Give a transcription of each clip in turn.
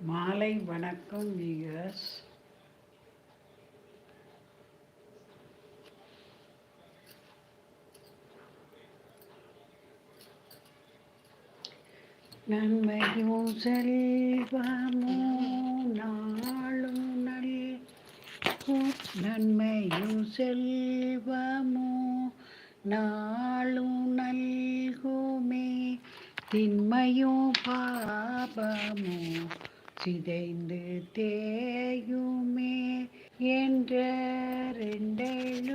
மாலை வணக்கம் வியூயர்ஸ் நன்மையும் செல்வமோ நாளும் நல் நன்மையும் செல்வமோ நாளும் நல்குமே. திண்மையும் பாபமோ சிதைந்து தேயுமே என்ற ரெண்டெழுத்தினால்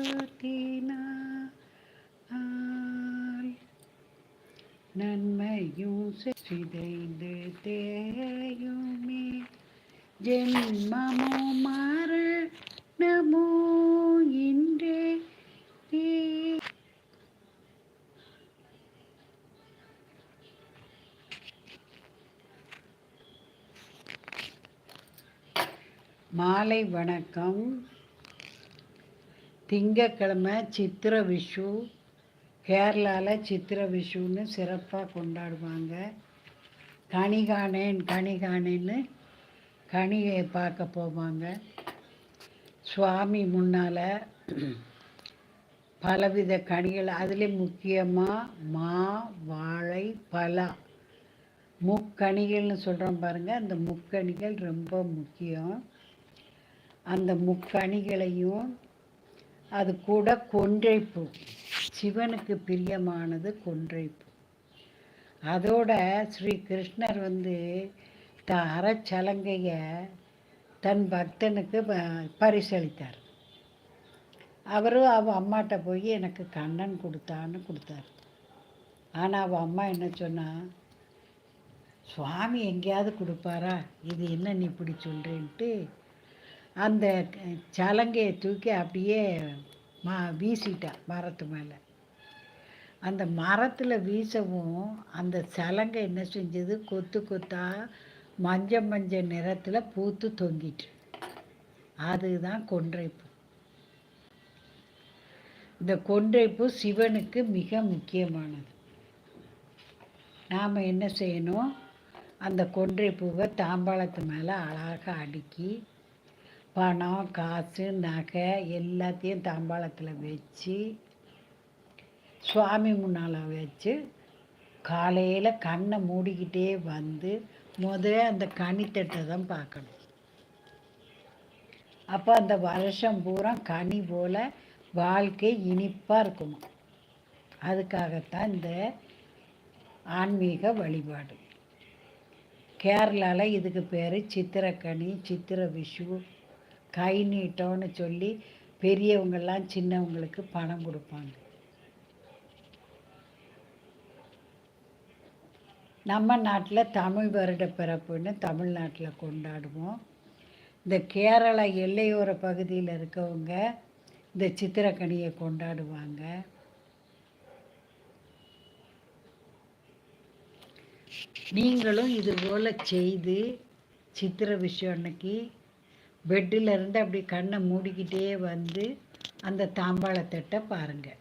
நன்மையும் சிதைந்து தேயுமே. ஜென்மமோ மரணமோ இன் மாலை வணக்கம். திங்கக்கிழமை சித்திர விஷு கேரளாவில் சித்திர விஷுன்னு சிறப்பாக கொண்டாடுவாங்க. கணிகானேன் கணிகானேன்னு கணியை பார்க்க போவாங்க. சுவாமி முன்னால் பலவித கனிகள் அதிலே முக்கியமாக மா வாழை பலா. முக்கணிகள்னு சொல்கிறோம் பாருங்கள் அந்த முக்கணிகள் ரொம்ப முக்கியம். அந்த முக்கணிகளையும் அது கூட கொன்றைப்பூ. சிவனுக்கு பிரியமானது கொன்றைப்பூ. அதோட ஸ்ரீ கிருஷ்ணர் வந்து த அறச்சலங்கையை தன் பக்தனுக்கு பரிசளித்தார். அவரும் அவள் அம்மாட்ட போய் எனக்கு கண்ணன் கொடுத்தான்னு கொடுத்தார். ஆனால் அவள் அம்மா என்ன சொன்னால் சுவாமி எங்கேயாவது கொடுப்பாரா? இது என்ன நீ இப்படி சொல்கிறேன்ட்டு அந்த சலங்கையை தூக்கி அப்படியே மா வீசிட்டா மரத்து மேலே. அந்த மரத்தில் வீசவும் அந்த சலங்கை என்ன செஞ்சது? கொத்து கொத்தா மஞ்சள் மஞ்சள் நிறத்தில் பூத்து தொங்கிட்டு. அதுதான் கொன்றைப்பூ. இந்த கொன்றைப்பூ சிவனுக்கு மிக முக்கியமானது. நாம் என்ன செய்யணும்? அந்த கொன்றை பூவை தாம்பாளத்து மேலே அழகாக அடுக்கி பணம் காசு நகை எல்லாத்தையும் தாம்பாளத்தில் வச்சு சுவாமி முன்னால் வச்சு காலையில் கண்ணை மூடிக்கிட்டே வந்து முதல்ல அந்த கனித்தட்டை தான் பார்க்கணும். அப்போ அந்த வருஷம் பூரா கனி போல் வாழ்க்கை இனிப்பாக இருக்குமா அதுக்காகத்தான் இந்த ஆன்மீக வழிபாடு. கேரளாவில் இதுக்கு பேர் சித்திரக்கனி சித்திர விஷு கை நீட்டோன்னு சொல்லி பெரியவங்கெல்லாம் சின்னவங்களுக்கு பணம் கொடுப்பாங்க. நம்ம நாட்டில் தமிழ் வருட பிறப்புன்னு தமிழ்நாட்டில் கொண்டாடுவோம். இந்த கேரளா எல்லையோர பகுதியில் இருக்கவங்க இந்த சித்திரக்கனியை கொண்டாடுவாங்க. நீங்களும் இது போல் செய்து சித்திர விஷயம் அன்னைக்கு பெட்டில் இருந்து அப்படி கண்ணை மூடிக்கிட்டே வந்து அந்த தாம்பாளத்தட்டை பாருங்கள்